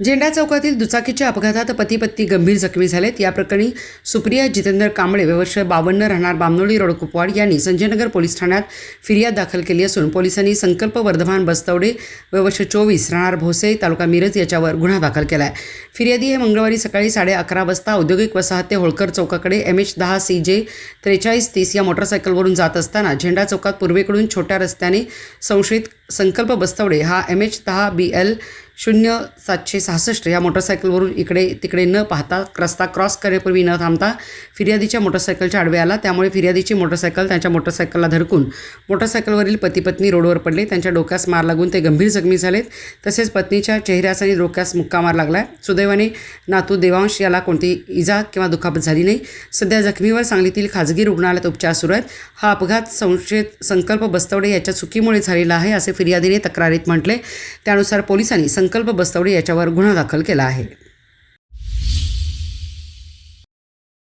झेंडा चौकातील दुचाकीच्या अपघातात पती पत्नी गंभीर जखमी झालेत. या प्रकरणी सुप्रिया जितेंद्र कांबळे वर्ष बावन्न राहणार बामनोळी रोड कुपवाड यांनी संजयनगर पोलीस ठाण्यात फिर्याद दाखल केली असून पोलिसांनी संकल्प वर्धमान बस्तवडे वर्ष चोवीस राहणार भोसे तालुका मिरज याच्यावर गुन्हा दाखल केला आहे फिर्यादी हे मंगळवारी सकाळी साडे अकरा वाजता औद्योगिक वसाहत ते होळकर चौकाकडे एम एच दहा सी जे त्रेचाळीस तीस या मोटरसायकलवरून जात असताना झेंडा चौकात पूर्वेकडून छोट्या रस्त्याने संशयित संकल्प बस्तवडे. हा एम एच दहा बी एल शून्य सातशे सहासष्ट या मोटरसायकलवरून इकडे तिकडे न पाहता रस्ता क्रॉस करण्यापूर्वी न थांबता फिर्यादीच्या मोटरसायकलच्या आडवे आला. त्यामुळे फिर्यादीची मोटरसायकल त्यांच्या मोटरसायकलला धडकून मोटरसायकलवरील पती पत्नी रोडवर पडले. त्यांच्या डोक्यास मार लागून ते गंभीर जखमी झालेत. तसेच पत्नीच्या चेहऱ्यास आणि डोक्यास मुक्का मार लागला सुदैवाने नातू देवांश याला कोणती इजा किंवा दुखापत झाली नाही. सध्या जखमीवर सांगलीतील खाजगी रुग्णालयात उपचार सुरू आहेत. हा अपघात संशयित संकल्प बस्तवडे याच्या चुकीमुळे झालेला आहे असे फिर्यादीने तक्रारीत म्हटले त्यानुसार पोलिसांनी संकल्प बस्तवडे याच्यावर गुन्हा दाखल केला आहे.